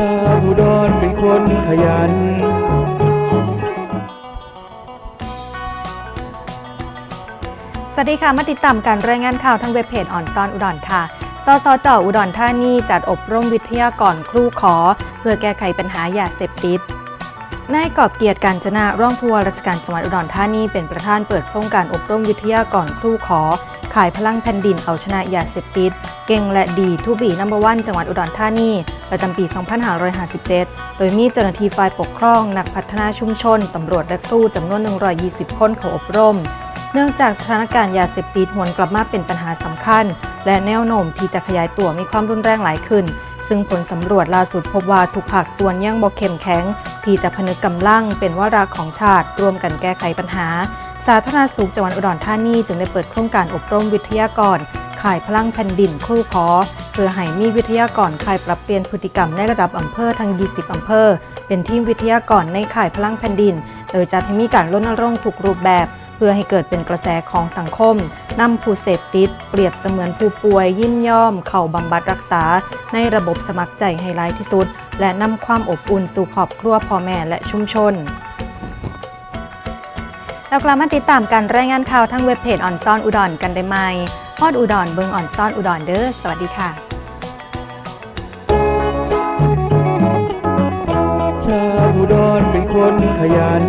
คนขยัน สวัสดีค่ะ มาติดตามการรายงานข่าวทางเว็บเพจอ่อนซ่อนอุดรค่ะสสจอุดรธานีจัดอบรมวิทยากรครูขอ เพื่อแก้ไขปัญหายาเสพติดนายกอบเกียรติการจนาร่องผู้ว่าราชการจังหวัดอุดรธานีเป็นประธานเปิดโครงการอบรมวิทยากรครูขอ ขายพลังแผ่นดินเอาชนะยาเสพติด เก่งและดีทูบีนัมเบอร์วันจังหวัดอุดรธานี ประจำปี 2557 โดยมีเจ้าหน้าที่ฝ่ายปกครอง นักพัฒนาชุมชน ตำรวจและครูจำนวน 120 คนเข้าอบรม เนื่องจากสถานการณ์ยาเสพติดหวนกลับมาเป็นปัญหาสำคัญ และแนวโน้มที่จะขยายตัวมีความรุนแรงหลายขึ้น ซึ่งผลสำรวจล่าสุดพบว่าทุกภาคส่วนยังบ่เข้มแข็ง ที่จะพนึกกำลังเป็นวาระของชาติ ร่วมกันแก้ไขปัญหา สาธารณสุขจังหวัดอุดรธานีจึงได้เปิดโครงการอบรมวิทยากร ขายพลังแผ่นดินครูขอเพื่อให้มีวิทยากรขายปรับเปลี่ยนพฤติกรรมในระดับอำเภอทั้ง 20 อำเภอ เป็นทีมวิทยากรในขายพลังแผ่นดิน โดยจัดให้มีการรณรงค์ทุกรูปแบบ เพื่อให้เกิดเป็นกระแสของสังคมนำผู้เสพติด เปรียบเสมือนผู้ป่วยยินยอม เข้าบำบัดรักษา ในระบบสมัครใจให้ร้ายที่สุด และนำความอบอุ่นสู่ครอบครัวพ่อแม่และชุมชนแล้วกลับมาติดตามการรายงานข่าวทั้งเว็บเพจอ่อนซ่อนอุดรกันได้ไหม พอดอุดรเบิงอ่อนซ่อนอุดรเด้อสวัสดีค่ะชาวอุดรเป็นคนขยัน